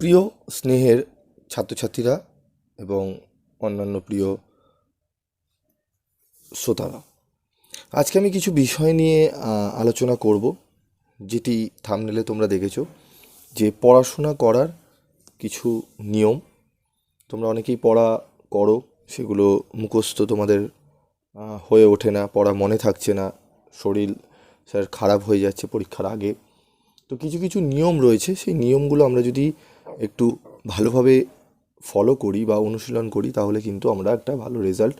প্রিয় স্নেহের ছাত্রছাত্রীরা এবং অন্যান্য প্রিয় শ্রোতারা, আজকে আমি কিছু বিষয় নিয়ে আলোচনা করব, যেটি থামনেলে তোমরা দেখেছ যে পড়াশোনা করার কিছু নিয়ম তোমরা অনেকেই পড়া করো, সেগুলো মুখস্থ তোমাদের হয়ে ওঠে না, পড়া মনে থাকছে না, শরীর স্যার খারাপ হয়ে যাচ্ছে পরীক্ষার আগে। তো কিছু কিছু নিয়ম রয়েছে, সেই নিয়মগুলো আমরা যদি একটু ভালোভাবে ফলো করি বা অনুশীলন করি, তাহলে কিন্তু আমরা একটা ভালো রেজাল্ট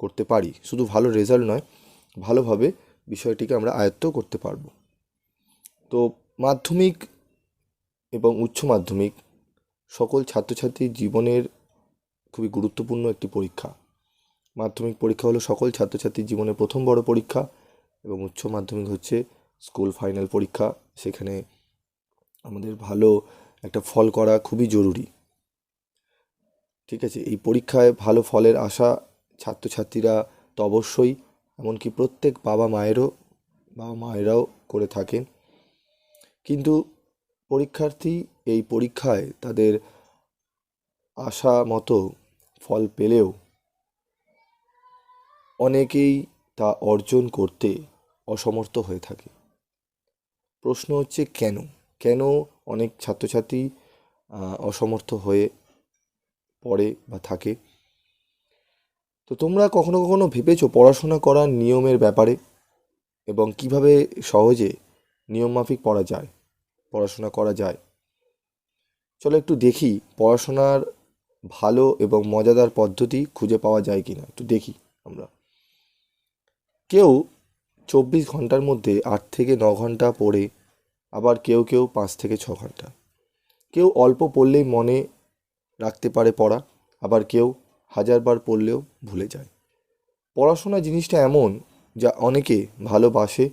করতে পারি। শুধু ভালো রেজাল্ট নয়, ভালোভাবে বিষয়টিকে আমরা আয়ত্ত করতে পারব। তো মাধ্যমিক এবং উচ্চ মাধ্যমিক সকল ছাত্রছাত্রীর জীবনের খুবই গুরুত্বপূর্ণ একটি পরীক্ষা। মাধ্যমিক পরীক্ষা হলো সকল ছাত্রছাত্রীর জীবনের প্রথম বড় পরীক্ষা এবং উচ্চ মাধ্যমিক হচ্ছে স্কুল ফাইনাল পরীক্ষা। সেখানে আমাদের ভালো একটা ফল করা খুবই জরুরি। ঠিক আছে? এই পরীক্ষায় ভালো ফলের আশা ছাত্রছাত্রীরা তো অবশ্যই, এমনকি প্রত্যেক বাবা মায়েরও, বাবা মায়েরাও করে থাকেন। কিন্তু পরীক্ষার্থী এই পরীক্ষায় তাদের আশা মতো ফল পেলেও অনেকেই তা অর্জন করতে অসমর্থ হয়ে থাকে। প্রশ্ন হচ্ছে কেন? কেন অনেক ছাত্রছাত্রী অসমর্থ হয়ে পড়ে বা থাকে। তো তোমরা কখনো কখনো ভেবেছো পড়াশোনা করার নিয়মের ব্যাপারে এবং কীভাবে সহজে নিয়মমাফিক পড়া যায়, পড়াশোনা করা যায়? চলো একটু দেখি পড়াশোনার ভালো এবং মজাদার পদ্ধতি খুঁজে পাওয়া যায় কি না একটু দেখি আমরা। কেউ চব্বিশ ঘণ্টার মধ্যে আট থেকে ন ঘণ্টা পড়ে আবার কেউ কেউ পাঁচ থেকে ছ ঘণ্টা। কেউ অল্প পড়লেই মনে রাখতে পারে পড়া, আবার কেউ হাজারবার পড়লেও ভুলে যায়। পড়াশোনা জিনিসটা এমন যা অনেকে ভালোবাসে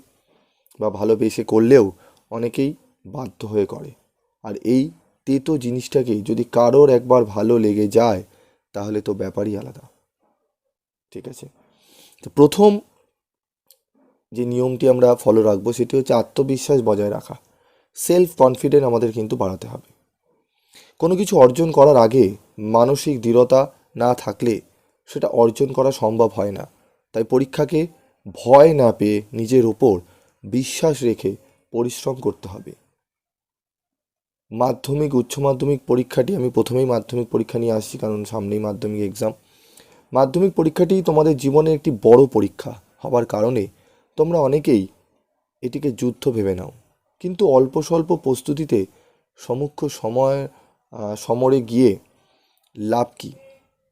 বা ভালোবেসে করলেও অনেকেই বাধ্য হয়ে করে। আর এই তেতো জিনিসটাকে যদি কারোর একবার ভালো লেগে যায়, তাহলে তো ব্যাপারই আলাদা। ঠিক আছে? তো প্রথম যে নিয়মটি আমরা ফলো রাখব, সেটি হচ্ছে আত্মবিশ্বাস বজায় রাখা। সেলফ কনফিডেন্ট আমাদের কিন্তু বাড়াতে হবে। কোনো কিছু অর্জন করার আগে মানসিক দৃঢ়তা না থাকলে সেটা অর্জন করা সম্ভব হয় না। তাই পরীক্ষাকে ভয় না পেয়ে নিজের ওপর বিশ্বাস রেখে পরিশ্রম করতে হবে। মাধ্যমিক, উচ্চ মাধ্যমিক পরীক্ষাটি আমি প্রথমেই মাধ্যমিক পরীক্ষা নিয়ে আসছি, কারণ সামনেই মাধ্যমিক এক্সাম মাধ্যমিক পরীক্ষাটি তোমাদের জীবনের একটি বড় পরীক্ষা হবার কারণে তোমরা অনেকেই এটিকে যুদ্ধ ভেবে নাও। কিন্তু অল্প স্বল্প প্রস্তুতিতে সমুখ্য সময় সমরে গিয়ে লাভ কী?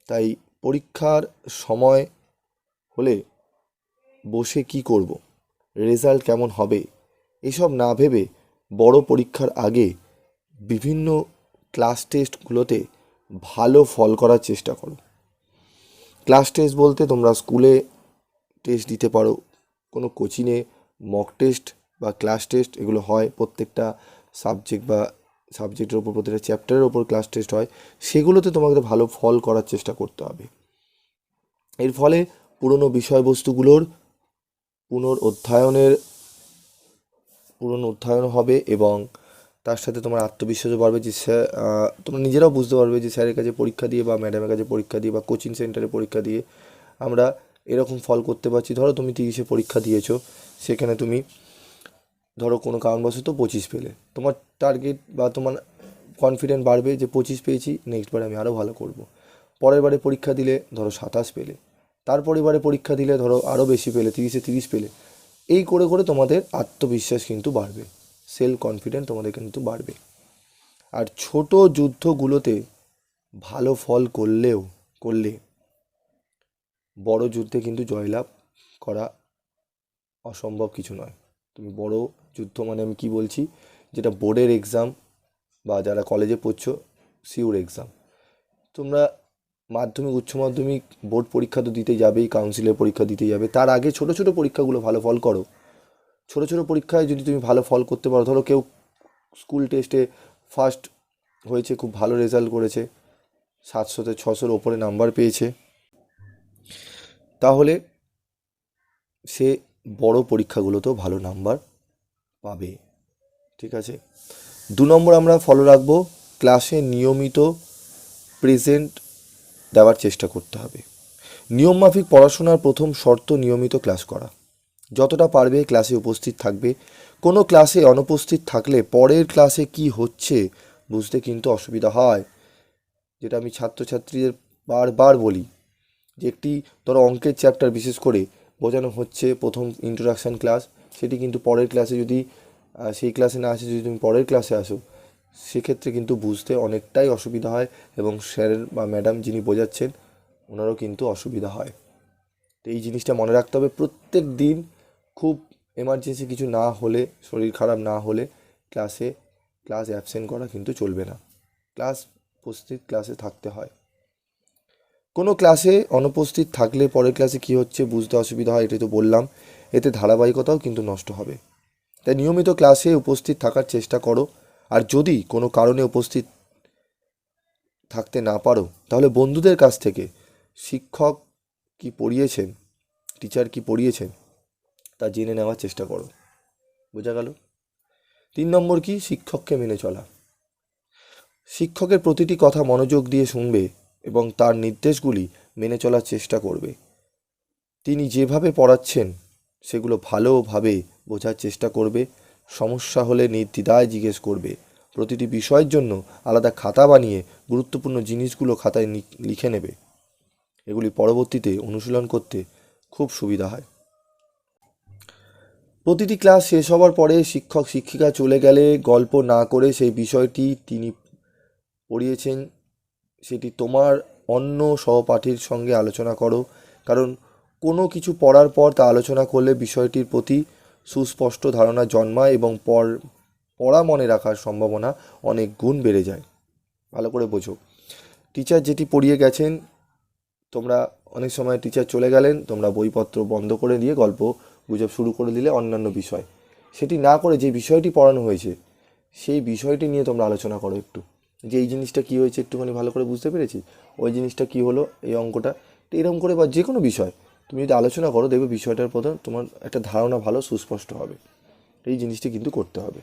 তাই পরীক্ষার সময় হলে বসে কি করব? রেজাল্ট কেমন হবে? এসব না ভেবে বড় পরীক্ষার আগে বিভিন্ন ক্লাস টেস্টগুলোতে ভালো ফল করার চেষ্টা করো। ক্লাস টেস্ট বলতে তোমরা স্কুলে টেস্ট দিতে পারো, কোনো কোচিংয়ে মক টেস্ট বা ক্লাস টেস্ট এগুলো হয়, প্রত্যেকটা সাবজেক্ট বা সাবজেক্টের ওপর প্রত্যেকটা চ্যাপ্টারের ওপর ক্লাস টেস্ট হয়, সেগুলোতে তোমাকে ভালো ফল করার চেষ্টা করতে হবে। এর ফলে পুরনো বিষয়বস্তুগুলোর পুনর পুনরুদ্ধায়নের, পুনরুদ্ধায়ন হবে এবং তার সাথে তোমার আত্মবিশ্বাসও বাড়বে যে স্যার তোমরা নিজেরাও বুঝতে পারবে যে স্যারের কাছে পরীক্ষা দিয়ে বা ম্যাডামের কাছে পরীক্ষা দিয়ে বা কোচিং সেন্টারে পরীক্ষা দিয়ে আমরা এরকম ফল করতে পারছি। ধরো তুমি তিরিশে পরীক্ষা দিয়েছ, সেখানে তুমি ধরো কোনো কারণবশত পঁচিশ পেলে। তোমার টার্গেট বা তোমার কনফিডেন্ট বাড়বে যে পঁচিশ পেয়েছি নেক্সট বারে আমি আরও ভালো করব। পরের বারে পরীক্ষা দিলে ধরো সাতাশ পেলে। তারপরের বারে পরীক্ষা দিলে ধরো আরও বেশি পেলে, তিরিশে তিরিশ পেলে। এই করে করে তোমাদের আত্মবিশ্বাস কিন্তু বাড়বে। সেলফ কনফিডেন্ট তোমাদের কিন্তু বাড়বে। আর ছোট যুদ্ধগুলোতে ভালো ফল করলেও, করলে বড় যুদ্ধে কিন্তু জয়লাভ করা অসম্ভব কিছু নয়। তুমি বড় যুদ্ধ মানে আমি কি বলছি? যেটা বোর্ডের এক্সাম বা যারা কলেজে পড়ছো সিউর এক্সাম তোমরা মাধ্যমিক, উচ্চ মাধ্যমিক বোর্ড পরীক্ষা তো দিতে যাবেই কাউন্সিলের পরীক্ষা দিতে যাবে। তার আগে ছোট ছোট পরীক্ষাগুলো ভালো ফল করো। ছোট ছোট পরীক্ষায় যদি তুমি ভালো ফল করতে পারো, ধরো কেউ স্কুল টেস্টে ফার্স্ট হয়েছে, খুব ভালো রেজাল্ট করেছে, সাতশোতে ছশোর ওপরে নাম্বার পেয়েছে। তাহলে সে বড় পরীক্ষাগুলোতেও ভালো নাম্বার পাবে। ঠিক আছে? দু নম্বর আমরা ফলো রাখব ক্লাসে নিয়মিত প্রেজেন্ট দেওয়ার চেষ্টা করতে হবে। নিয়মমাফিক পড়াশোনার প্রথম শর্ত নিয়মিত ক্লাস করা। যতটা পারবে ক্লাসে উপস্থিত থাকবে। কোনো ক্লাসে অনুপস্থিত থাকলে পরের ক্লাসে কি হচ্ছে বুঝতে কিন্তু অসুবিধা হয়। যেটা আমি ছাত্রছাত্রীদের বারবার বলি, যে একটি ধরো অঙ্কের চ্যাপ্টার বিশেষ করে বোঝানো হচ্ছে প্রথম ইন্ট্রোডাকশান ক্লাস সেটি কিন্তু পরের ক্লাসে যদি সেই ক্লাসে না আসে, যদি তুমি পরের ক্লাসে আসো, সেক্ষেত্রে কিন্তু বুঝতে অনেকটাই অসুবিধা হয় এবং স্যারের বা ম্যাডাম যিনি বোঝাচ্ছেন, ওনারও কিন্তু অসুবিধা হয়। তো এই জিনিসটা মনে রাখতে হবে, প্রত্যেক দিন খুব এমার্জেন্সি কিছু না হলে, শরীর খারাপ না হলে ক্লাসে ক্লাস অ্যাবসেন্ট করা কিন্তু চলবে না। ক্লাস উপস্থিত ক্লাসে থাকতে হয়। কোনো ক্লাসে অনুপস্থিত থাকলে পরের ক্লাসে কী হচ্ছে, বুঝতে অসুবিধা হয়, এটাই তো বললাম। এতে ধারাবাহিকতাও কিন্তু নষ্ট হবে। তাই নিয়মিত ক্লাসে উপস্থিত থাকার চেষ্টা করো। আর যদি কোনো কারণে উপস্থিত থাকতে না পারো, তাহলে বন্ধুদের কাছ থেকে শিক্ষক কি পড়িয়েছেন, টিচার কি পড়িয়েছেন, তা জেনে নেওয়ার চেষ্টা করো। বোঝা গেল? তিন নম্বর কি? শিক্ষককে মেনে চলা। শিক্ষকের প্রতিটি কথা মনোযোগ দিয়ে শুনবে এবং তার নির্দেশগুলি মেনে চলার চেষ্টা করবে। তিনি যেভাবে পড়াচ্ছেন সেগুলো ভালোভাবে বোঝার চেষ্টা করবে। সমস্যা হলে নির্দ্বিধায় জিজ্ঞেস করবে। প্রতিটি বিষয়ের জন্য আলাদা খাতা বানিয়ে গুরুত্বপূর্ণ জিনিসগুলো খাতায় লিখে নেবে। এগুলি পরবর্তীতে অনুশীলন করতে খুব সুবিধা হয়। প্রতিটি ক্লাস শেষ হওয়ার পরে শিক্ষক, শিক্ষিকা চলে গেলে গল্প না করে সেই বিষয়টি তিনি পড়িয়েছেন। সেটি তোমার অন্য সহপাঠীর সঙ্গে আলোচনা করো। কারণ কোনো কিছু পড়ার পর তা আলোচনা করলে বিষয়টির প্রতি সুস্পষ্ট ধারণা জন্মায় এবং পর, পড়া মনে রাখার সম্ভাবনা অনেক গুণ বেড়ে যায়। ভালো করে বোঝো। টিচার যেটি পড়িয়ে গেছেন, তোমরা অনেক সময় টিচার চলে গেলেন, তোমরা বইপত্র বন্ধ করে দিয়ে গল্প গুজব শুরু করে দিলে অন্যান্য বিষয়। সেটি না করে যে বিষয়টি পড়ানো হয়েছে, সেই বিষয়টি নিয়ে তোমরা আলোচনা করো একটু। যে এই জিনিসটা কী হয়েছে একটুখানি ভালো করে বুঝতে পেরেছি? ওই জিনিসটা কী হলো? এই অঙ্কটা? এরকম করে বা যে কোনো বিষয়। তুমি যদি আলোচনা করো, দেখবে বিষয়টার প্রতি তোমার একটা ধারণা ভালো, সুস্পষ্ট হবে। এই জিনিসটি কিন্তু করতে হবে।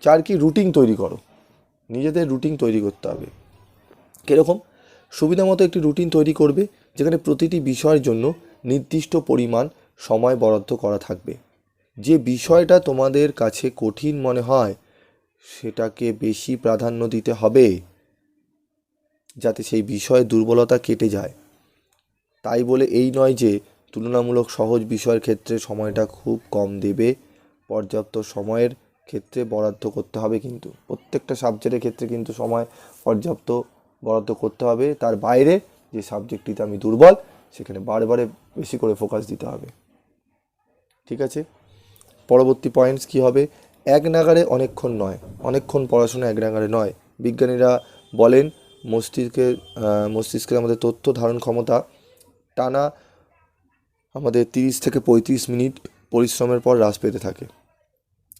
চার কি? রুটিন তৈরি করো। নিজেদের রুটিন তৈরি করতে হবে। কীরকম? সুবিধা মতো একটি রুটিন তৈরি করবে, যেখানে প্রতিটি বিষয়ের জন্য নির্দিষ্ট পরিমাণ সময় বরাদ্দ করা থাকবে। যে বিষয়টা তোমাদের কাছে কঠিন মনে হয়, সেটাকে বেশি প্রাধান্য দিতে হবে, যাতে সেই বিষয়ে দুর্বলতা কেটে যায়। তাই বলে এই নয় যে তুলনামূলক সহজ বিষয়ের ক্ষেত্রে সময়টা খুব কম দেবে। পর্যাপ্ত সময়ের ক্ষেত্রে বরাদ্দ করতে হবে কিন্তু। প্রত্যেকটা সাবজেক্টের ক্ষেত্রে কিন্তু সময় পর্যাপ্ত বরাদ্দ করতে হবে। তার বাইরে যে সাবজেক্টটিতে আমি দুর্বল, সেখানে বারে বারে বেশি করে ফোকাস দিতে হবে। ঠিক আছে? পরবর্তী পয়েন্টস কি হবে? এক নাগারে অনেকক্ষণ নয়। অনেকক্ষণ পড়াশোনা এক নাগারে নয়। বিজ্ঞানীরা বলেন, মস্তিষ্কের মস্তিষ্কের আমাদের তথ্য ধারণ ক্ষমতা টানা আমাদের তিরিশ থেকে পঁয়ত্রিশ মিনিট পরিশ্রমের পর হ্রাস পেতে থাকে।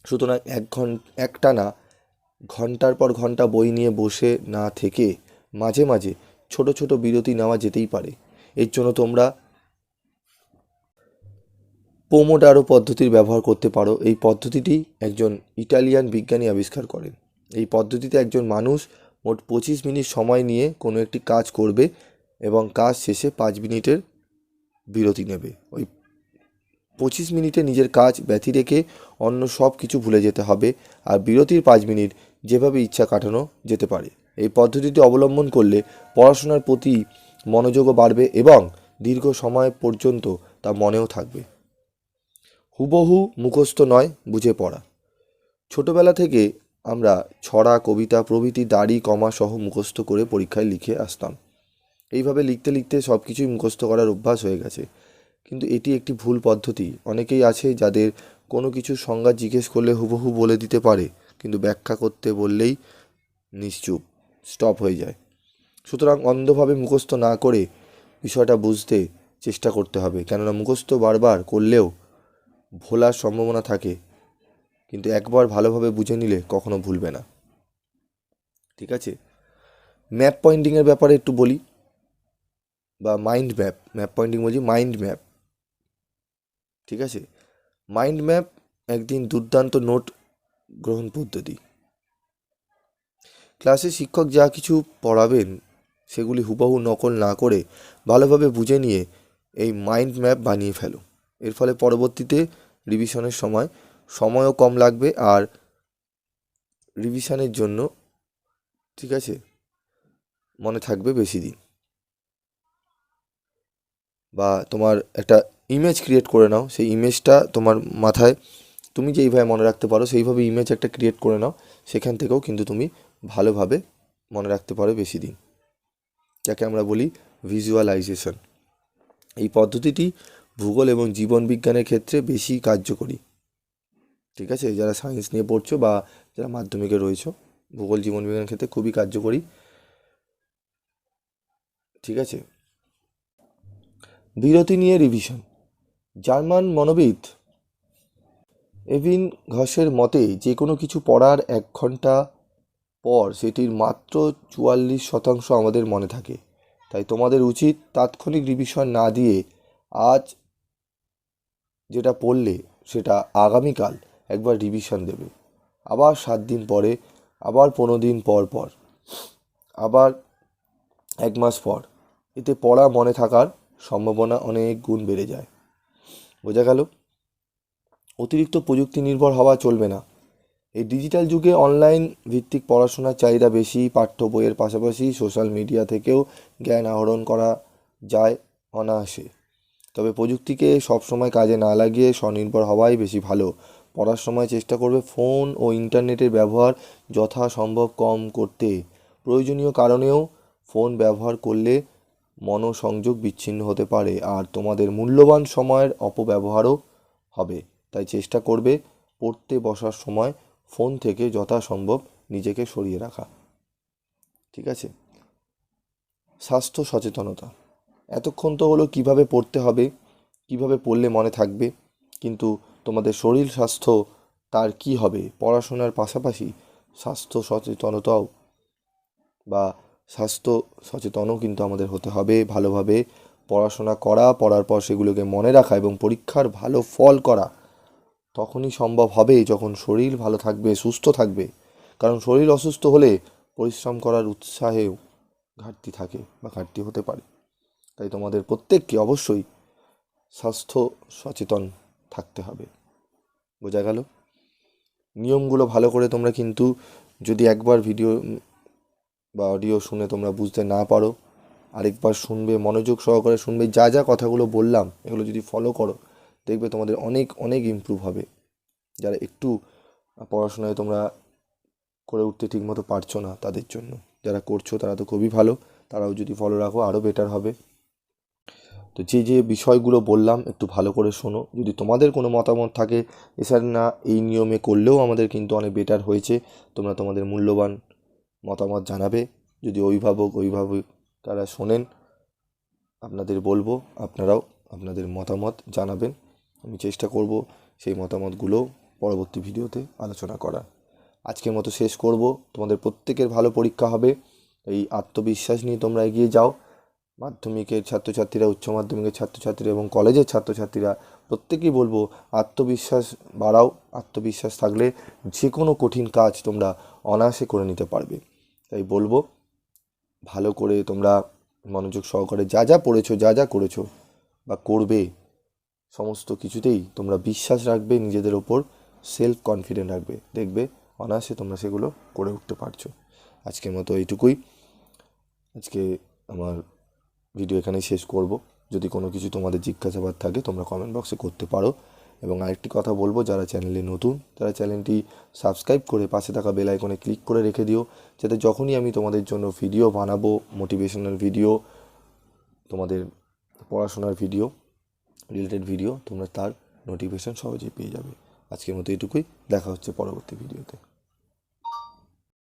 সুতরাং এক ঘণ্টা একটানা ঘণ্টার পর ঘণ্টা বই নিয়ে বসে না থেকে মাঝে মাঝে ছোট ছোট বিরতি নেওয়া যেতেই পারে। এর জন্য তোমরা পোমোডারো পদ্ধতির ব্যবহার করতে পারো। এই পদ্ধতিটি একজন ইটালিয়ান বিজ্ঞানী আবিষ্কার করেন। এই পদ্ধতিতে একজন মানুষ মোট পঁচিশ মিনিট সময় নিয়ে কোনো একটি কাজ করবে এবং কাজ শেষে পাঁচ মিনিটের বিরতি নেবে। ওই পঁচিশ মিনিটে নিজের কাজ ব্যথি রেখে অন্য সব কিছু ভুলে যেতে হবে আর বিরতির পাঁচ মিনিট যেভাবে ইচ্ছা কাটানো যেতে পারে। এই পদ্ধতিটি অবলম্বন করলে পড়াশোনার প্রতি মনোযোগও বাড়বে এবং দীর্ঘ সময় পর্যন্ত তা মনেও থাকবে। হুবহু মুখস্থ নয় বুঝে পড়া। ছোটবেলা থেকে আমরা ছড়া, কবিতা, প্রভৃতি, দাড়ি, কমা সহ মুখস্থ করে পরীক্ষায় লিখে আসতাম। এইভাবে লিখতে লিখতে সব কিছুই মুখস্থ করার অভ্যাস হয়ে গেছে। কিন্তু এটি একটি ভুল পদ্ধতি। অনেকেই আছে যাদের কোনো কিছুর সংজ্ঞা জিজ্ঞেস করলে হুবহু বলে দিতে পারে, কিন্তু ব্যাখ্যা করতে বললেই নিশ্চুপ, স্টপ হয়ে যায়। সুতরাং অন্ধভাবে মুখস্থ না করে বিষয়টা বুঝতে চেষ্টা করতে হবে। কেননা মুখস্থ বারবার করলেও ভোলার সম্ভাবনা থাকে। কিন্তু একবার ভালোভাবে বুঝে নিলে কখনো ভুলবে না। ঠিক আছে? ম্যাপ পয়েন্টিংয়ের ব্যাপারে একটু বলি। বা মাইন্ড ম্যাপ ম্যাপ পয়েন্টিং বলছি মাইন্ড ম্যাপ ঠিক আছে? মাইন্ড ম্যাপ একদিন দুর্দান্ত নোট গ্রহণ পদ্ধতি। ক্লাসে শিক্ষক যা কিছু পড়াবেন, সেগুলি হুবহু নকল না করে ভালোভাবে বুঝে নিয়ে এই মাইন্ড ম্যাপ বানিয়ে ফেলো। এর ফলে পরবর্তীতে রিভিশনের সময় সময়ও কম লাগবে আর রিভিশনের জন্য, ঠিক আছে, মনে থাকবে বেশি দিন। বা তোমার একটা ইমেজ ক্রিয়েট করে নাও। সেই ইমেজটা তোমার মাথায়, তুমি যেইভাবে মনে রাখতে পারো, সেইভাবে ইমেজ একটা ক্রিয়েট করে নাও। সেখান থেকেও কিন্তু তুমি ভালোভাবে মনে রাখতে পারো বেশি দিন। যাকে আমরা বলি ভিজুয়ালাইজেশন এই পদ্ধতিটি ভূগোল এবং জীবন বিজ্ঞানের ক্ষেত্রে বেশি কার্যকরী। ঠিক আছে? যারা সায়েন্স নিয়ে পড়ছো বা যারা মাধ্যমিকে রয়েছো, ভূগোল জীবন বিজ্ঞানের ক্ষেত্রে খুবই কার্যকরী। ঠিক আছে? বিরতি নিয়ে রিভিশন। জার্মান মনোবিদ এভিন ঘসের মতে যে কোনো কিছু পড়ার এক ঘণ্টা পর সেটির মাত্র চুয়াল্লিশ শতাংশ আমাদের মনে থাকে। তাই তোমাদের উচিত তাৎক্ষণিক রিভিশন না দিয়ে আজ যেটা পড়লে সেটা আগামীকাল একবার রিভিশন দেবে। আবার সাত দিন পরে, আবার পনেরো দিন পর পর, আবার এক মাস পর। এতে পড়া মনে থাকার সম্ভাবনা অনেক গুণ বেড়ে যায়। বোঝা গেল? অতিরিক্ত প্রযুক্তি নির্ভর হওয়া চলবে না। এই ডিজিটাল যুগে অনলাইন ভিত্তিক পড়াশোনার চাহিদা বেশি, পাঠ্য বইয়ের পাশাপাশি সোশ্যাল মিডিয়া থেকেও জ্ঞান আহরণ করা যায় অনায়াসে। তবে প্রযুক্তিকে সবসময় কাজে না লাগিয়ে স্বনির্ভর হওয়াই বেশি ভালো। পড়ার সময় চেষ্টা করবে ফোন ও ইন্টারনেটের ব্যবহার যথাসম্ভব কম করতে। প্রয়োজনীয় কারণেও ফোন ব্যবহার করলে মনোসংযোগ বিচ্ছিন্ন হতে পারে আর তোমাদের মূল্যবান সময়ের অপব্যবহারও হবে। তাই চেষ্টা করবে পড়তে বসার সময় ফোন থেকে যথাসম্ভব নিজেকে সরিয়ে রাখা। ঠিক আছে? স্বাস্থ্য সচেতনতা। এতক্ষণ তো হলো কীভাবে পড়তে হবে, কীভাবে পড়লে মনে থাকবে, কিন্তু তোমাদের শরীর স্বাস্থ্য তার কি হবে? পড়াশোনার পাশাপাশি স্বাস্থ্য সচেতনতাও বা স্বাস্থ্য সচেতনও কিন্তু আমাদের হতে হবে, ভালোভাবে পড়াশোনা করা, পড়ার পর সেগুলোকে মনে রাখা এবং পরীক্ষার ভালো ফল করা তখনই সম্ভব হবে যখন শরীর ভালো থাকবে, সুস্থ থাকবে। কারণ শরীর অসুস্থ হলে পরিশ্রম করার উৎসাহেও ঘাটতি থাকে বা ঘাটতি হতে পারে। তাই তোমাদের প্রত্যেককে অবশ্যই স্বাস্থ্য সচেতন থাকতে হবে। বোঝা গেল? নিয়মগুলো ভালো করে তোমরা কিন্তু যদি একবার ভিডিও বা অডিও শুনে তোমরা বুঝতে না পারো, আরেকবার শুনবে, মনোযোগ সহকারে শুনবে, যা যা কথাগুলো বললাম, এগুলো যদি ফলো করো, দেখবে তোমাদের অনেক অনেক ইমপ্রুভ হবে। যারা একটু পড়াশোনায় তোমরা করে উঠতে ঠিকমতো পারছ না তাদের জন্য। যারা করছ তারা তো খুবই ভালো, তারাও যদি ফলো রাখো আরও বেটার হবে। তো যে যে বিষয়গুলো বললাম, একটু ভালো করে শোনো। যদি তোমাদের কোনো মতামত থাকে এছাড়া না, এই নিয়মে করলেও আমাদের কিন্তু অনেক বেটার হয়েছে। তোমরা তোমাদের মূল্যবান মতামত জানাবে। যদি অভিভাবক অভিভাবক তারা শোনেন, আপনাদের বলব, আপনারাও আপনাদের মতামত জানাবেন। আমি চেষ্টা করব সেই মতামতগুলো পরবর্তী ভিডিওতে আলোচনা করার। আজকের মতো শেষ করব। তোমাদের প্রত্যেকের ভালো পরীক্ষা হবে। এই আত্মবিশ্বাস নিয়ে তোমরা এগিয়ে যাও। মাধ্যমিকের ছাত্রছাত্রীরা, উচ্চ মাধ্যমিকের ছাত্রছাত্রীরা এবং কলেজের ছাত্রছাত্রীরা, প্রত্যেকেই বলব আত্মবিশ্বাস বাড়াও। আত্মবিশ্বাস থাকলে যে কোনো কঠিন কাজ তোমরা অনায়াসে করে নিতে পারবে। তাই বলব, ভালো করে তোমরা মনোযোগ সহকারে যা যা পড়েছো, যা যা করেছ বা করবে, সমস্ত কিছুতেই তোমরা বিশ্বাস রাখবে, নিজেদের ওপর সেলফ কনফিডেন্ট রাখবে। দেখবে, অনায়াসে তোমরা সেগুলো করে উঠতে পারছ। আজকের মতো এইটুকুই। আজকে আমার ভিডিও এখানেই শেষ করব। যদি কোনো কিছু তোমাদের জিজ্ঞাসাবাদ থাকে, তোমরা কমেন্ট বক্সে করতে পারো। এবং আরেকটি কথা বলব, যারা চ্যানেলে নতুন, তারা চ্যানেলটি সাবস্ক্রাইব করে পাশে থাকা বেল আইকনে ক্লিক করে রেখে দিও, যাতে যখনই আমি তোমাদের জন্য ভিডিও বানাবো মোটিভেশনাল ভিডিও তোমাদের পড়াশোনার ভিডিও রিলেটেড ভিডিও তোমরা তার নোটিফিকেশান সহজেই পেয়ে যাবে। আজকের মতো এটুকুই, দেখা হচ্ছে পরবর্তী ভিডিওতে